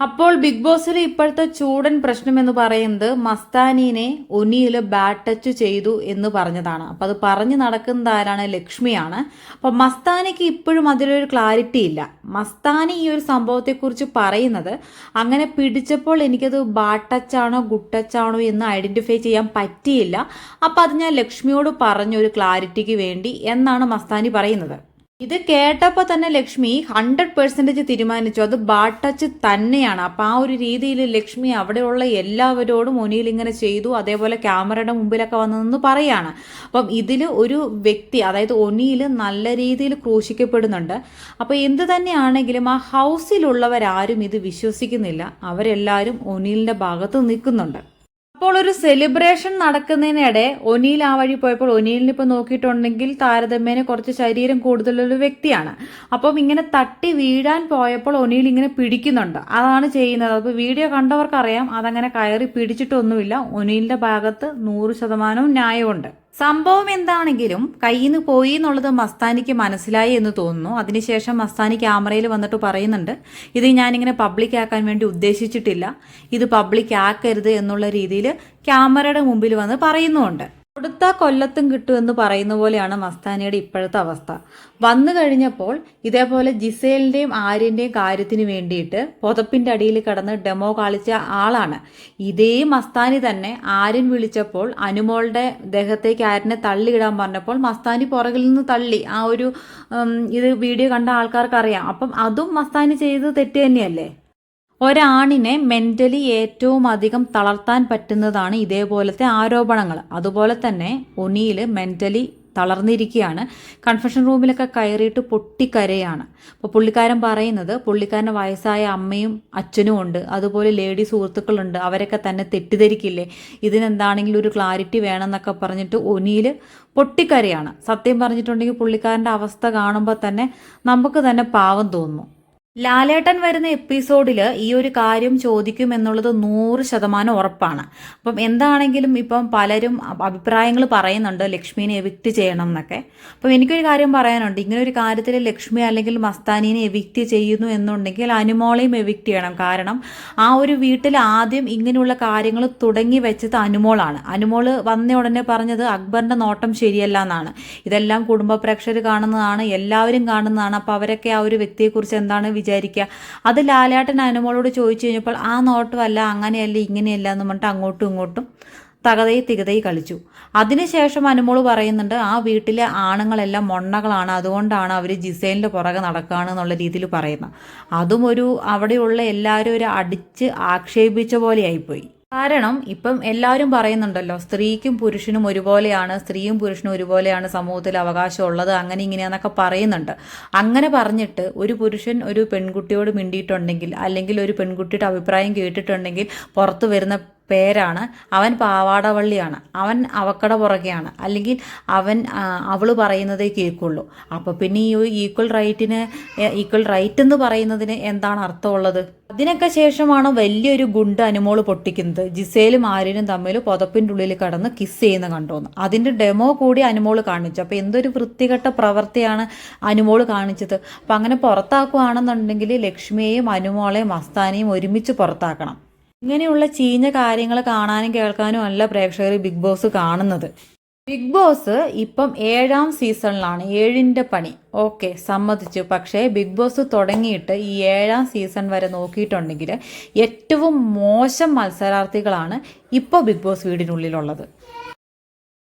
അപ്പോൾ ബിഗ് ബോസിൽ ഇപ്പോഴത്തെ ചൂടൻ പ്രശ്നം എന്ന് പറയുന്നത് മസ്താനീനെ ഒനിയിൽ ബാറ്റ് ടച്ച് ചെയ്തു എന്ന് പറഞ്ഞതാണ്. അപ്പം അത് പറഞ്ഞു നടക്കുന്ന ആരാണ്? ലക്ഷ്മിയാണ്. അപ്പം മസ്താനിക്ക് ഇപ്പോഴും അതിലൊരു ക്ലാരിറ്റി ഇല്ല. മസ്താനി ഈ ഒരു സംഭവത്തെക്കുറിച്ച് പറയുന്നത് അങ്ങനെ പിടിച്ചപ്പോൾ എനിക്കത് ബാറ്റ് ടച്ചാണോ ഗുഡ് ടച്ച് ആണോ എന്ന് ഐഡന്റിഫൈ ചെയ്യാൻ പറ്റിയില്ല. അപ്പം അത് ഞാൻ ലക്ഷ്മിയോട് പറഞ്ഞു ഒരു ക്ലാരിറ്റിക്ക് വേണ്ടി എന്നാണ് മസ്താനി പറയുന്നത്. ഇത് കേട്ടപ്പോൾ തന്നെ ലക്ഷ്മി ഹൺഡ്രഡ് പെർസെന്റേജ് തീരുമാനിച്ചു. അത് ബാട്ടച്ച് തന്നെയാണ്. അപ്പം ആ ഒരു രീതിയിൽ ലക്ഷ്മി അവിടെയുള്ള എല്ലാവരോടും ഒനിയിൽ ഇങ്ങനെ ചെയ്തു. അതേപോലെ ക്യാമറയുടെ മുമ്പിലൊക്കെ വന്നതെന്ന് പറയാണ്. അപ്പം ഇതിൽ ഒരു വ്യക്തി അതായത് ഒനിയിൽ നല്ല രീതിയിൽ ക്രൂശിക്കപ്പെടുന്നുണ്ട്. അപ്പോൾ എന്ത് തന്നെയാണെങ്കിലും ആ ഹൗസിലുള്ളവരാരും ഇത് വിശ്വസിക്കുന്നില്ല. അവരെല്ലാവരും ഒനിലിന്റെ ഭാഗത്ത് നിൽക്കുന്നുണ്ട്. അപ്പോൾ ഒരു സെലിബ്രേഷൻ നടക്കുന്നതിനിടെ ഒനീൽ ആ വഴി പോയപ്പോൾ ഒനീലിന് ഇപ്പോൾ നോക്കിയിട്ടുണ്ടെങ്കിൽ താരതമ്യേന കുറച്ച് ശരീരം കൂടുതലുള്ള വ്യക്തിയാണ്. അപ്പം ഇങ്ങനെ തട്ടി വീഴാൻ പോയപ്പോൾ ഒനീൽ ഇങ്ങനെ പിടിക്കുന്നുണ്ട്. അതാണ് ചെയ്യുന്നത്. അപ്പോൾ വീഡിയോ കണ്ടവർക്കറിയാം. അതങ്ങനെ കയറി പിടിച്ചിട്ടൊന്നുമില്ല. ഒനീലിന്റെ ഭാഗത്ത് നൂറ് ശതമാനവും ന്യായമുണ്ട്. സംഭവം എന്താണെങ്കിലും കയ്യിൽ നിന്ന് പോയി എന്നുള്ളത് മസ്താനിക്ക് മനസ്സിലായി എന്ന് തോന്നുന്നു. അതിനുശേഷം മസ്താനി ക്യാമറയിൽ വന്നിട്ട് പറയുന്നുണ്ട് ഇത് ഞാനിങ്ങനെ പബ്ലിക് ആക്കാൻ വേണ്ടി ഉദ്ദേശിച്ചിട്ടില്ല. ഇത് പബ്ലിക് ആക്കരുത് എന്നുള്ള രീതിയിൽ ക്യാമറയുടെ മുമ്പിൽ വന്ന് പറയുന്നുമുണ്ട്. കൊടുത്ത കൊല്ലത്തും കിട്ടുമെന്ന് പറയുന്ന പോലെയാണ് മസ്താനിയുടെ ഇപ്പോഴത്തെ അവസ്ഥ. വന്നു കഴിഞ്ഞപ്പോൾ ഇതേപോലെ ജിസേലിന്റെയും ആര്യന്റെയും കാര്യത്തിന് വേണ്ടിയിട്ട് പുതപ്പിന്റെ അടിയിൽ കിടന്ന് ഡെമോ കളിച്ച ആളാണ്. ഇതേ മസ്താനി തന്നെ ആര്യൻ വിളിച്ചപ്പോൾ അനുമോളുടെ ദേഹത്തേക്ക് ആര്യനെ തള്ളിയിടാൻ പറഞ്ഞപ്പോൾ മസ്താനി പുറകിൽ നിന്ന് തള്ളി. ആ ഒരു ഇത് വീഡിയോ കണ്ട ആൾക്കാർക്ക് അറിയാം അപ്പം അതും മസ്താനി ചെയ്തത് തെറ്റ് തന്നെയല്ലേ? ഒരാണിനെ മെന്റലി ഏറ്റവും അധികം തളർത്താൻ പറ്റുന്നതാണ് ഇതേപോലത്തെ ആരോപണങ്ങൾ. അതുപോലെ തന്നെ ഒനിയിൽ മെന്റലി തളർന്നിരിക്കുകയാണ്. കൺഫെഷൻ റൂമിലൊക്കെ കയറിയിട്ട് പൊട്ടിക്കരയാണ്. അപ്പോൾ പുള്ളിക്കാരൻ പറയുന്നത് പുള്ളിക്കാരന്റെ വയസ്സായ അമ്മയും അച്ഛനും ഉണ്ട്. അതുപോലെ ലേഡി സുഹൃത്തുക്കളുണ്ട്. അവരൊക്കെ തന്നെ തെറ്റിദ്ധരിക്കില്ലേ? ഇതിനെന്താണെങ്കിലും ഒരു ക്ലാരിറ്റി വേണമെന്നൊക്കെ പറഞ്ഞിട്ട് ഒനിയിൽ പൊട്ടിക്കരയാണ്. സത്യം പറഞ്ഞിട്ടുണ്ടെങ്കിൽ പുള്ളിക്കാരന്റെ അവസ്ഥ കാണുമ്പോൾ തന്നെ നമുക്ക് തന്നെ പാവം തോന്നുന്നു ലാലേട്ടൻ വരുന്ന എപ്പിസോഡിൽ ഈ ഒരു കാര്യം ചോദിക്കും എന്നുള്ളത് നൂറ് ശതമാനം ഉറപ്പാണ്. അപ്പം എന്താണെങ്കിലും ഇപ്പം പലരും അഭിപ്രായങ്ങൾ പറയുന്നുണ്ട് ലക്ഷ്മീനെ എവിക്റ്റ് ചെയ്യണം എന്നൊക്കെ. അപ്പം എനിക്കൊരു കാര്യം പറയാനുണ്ട്. ഇങ്ങനെ ഒരു കാര്യത്തിൽ ലക്ഷ്മി അല്ലെങ്കിൽ മസ്താനിനെ എവിക്റ്റ് ചെയ്യുന്നു എന്നുണ്ടെങ്കിൽ അനുമോളെയും എവിക്റ്റ് ചെയ്യണം. കാരണം ആ ഒരു വീട്ടിൽ ആദ്യം ഇങ്ങനെയുള്ള കാര്യങ്ങൾ തുടങ്ങി വെച്ചത് അനുമോളാണ്. അനുമോൾ വന്ന ഉടനെ പറഞ്ഞത് അക്ബറിന്റെ നോട്ടം ശരിയല്ല എന്നാണ്. ഇതെല്ലാം കുടുംബ പ്രേക്ഷകർ കാണുന്നതാണ് എല്ലാവരും കാണുന്നതാണ്. അപ്പോൾ അവരൊക്കെ ആ ഒരു വ്യക്തിയെക്കുറിച്ച് എന്താണ് വിചാരിക്കുക. അത് ലാലേട്ടൻ അനുമോളോട് ചോദിച്ചു കഴിഞ്ഞപ്പോൾ ആ നോട്ടമല്ല അങ്ങനെയല്ല ഇങ്ങനെയല്ല എന്ന് പറഞ്ഞിട്ട് അങ്ങോട്ടും ഇങ്ങോട്ടും തകതയി തികതയി കളിച്ചു. അതിനുശേഷം അനുമോൾ പറയുന്നുണ്ട് ആ വീട്ടിലെ ആണുങ്ങളെല്ലാം മൊണ്ണകളാണ് അതുകൊണ്ടാണ് അവർ ജിസൈനിന്റെ പുറകെ നടക്കുകയാണ് എന്നുള്ള രീതിയിൽ പറയുന്നത്. അതും ഒരു അവിടെയുള്ള എല്ലാവരും ഒരു അടിച്ച് ആക്ഷേപിച്ച പോലെ ആയിപ്പോയി കാരണം ഇപ്പം എല്ലാവരും പറയുന്നുണ്ടല്ലോ സ്ത്രീക്കും പുരുഷനും ഒരുപോലെയാണ് സ്ത്രീയും പുരുഷനും ഒരുപോലെയാണ് സമൂഹത്തിൽ അവകാശം ഉള്ളത് അങ്ങനെ ഇങ്ങനെയാന്നൊക്കെ പറയുന്നുണ്ട്. അങ്ങനെ പറഞ്ഞിട്ട് ഒരു പുരുഷൻ ഒരു പെൺകുട്ടിയോട് മിണ്ടിയിട്ടുണ്ടെങ്കിൽ അല്ലെങ്കിൽ ഒരു പെൺകുട്ടിയുടെ അഭിപ്രായം കേട്ടിട്ടുണ്ടെങ്കിൽ പുറത്തു വരുന്ന പേരാണ്. അവൻ പാവാടവള്ളിയാണ്. അവൻ അവക്കട പുറകെയാണ്. അല്ലെങ്കിൽ അവൻ അവൾ പറയുന്നതേ കേൾക്കുള്ളൂ. അപ്പോൾ പിന്നെ ഈ ഈക്വൽ റൈറ്റിന് ഈക്വൽ റൈറ്റ് എന്ന് പറയുന്നതിന് എന്താണ് അർത്ഥമുള്ളത്? അതിനൊക്കെ ശേഷമാണ് വലിയൊരു ഗുണ്ട് അനുമോൾ പൊട്ടിക്കുന്നത്. ജിസേലും ആര്യനും തമ്മിൽ പുതപ്പിന്റെ ഉള്ളിൽ കടന്ന് കിസ് ചെയ്യുന്ന കണ്ടോന്ന്. അതിന്റെ ഡെമോ കൂടി അനുമോൾ കാണിച്ചു. അപ്പോൾ എന്തൊരു വൃത്തികെട്ട പ്രവൃത്തിയാണ് അനുമോൾ കാണിച്ചത്. അപ്പം അങ്ങനെ പുറത്താക്കുകയാണെന്നുണ്ടെങ്കിൽ ലക്ഷ്മിയെയും അനുമോളെയും മസ്താനെയും ഒരുമിച്ച് പുറത്താക്കണം. ഇങ്ങനെയുള്ള ചീഞ്ഞ കാര്യങ്ങൾ കാണാനും കേൾക്കാനും അല്ല പ്രേക്ഷകർ ബിഗ് ബോസ് കാണുന്നത്. ബിഗ് ബോസ് ഇപ്പം ഏഴാം സീസണിലാണ് ഏഴിന്റെ പണി. ഓക്കെ സമ്മതിച്ചു. പക്ഷേ ബിഗ് ബോസ് തുടങ്ങിയിട്ട് ഈ ഏഴാം സീസൺ വരെ നോക്കിയിട്ടുണ്ടെങ്കിൽ ഏറ്റവും മോശം മത്സരാർത്ഥികളാണ് ഇപ്പോൾ ബിഗ് ബോസ് വീടിനുള്ളിലുള്ളത്.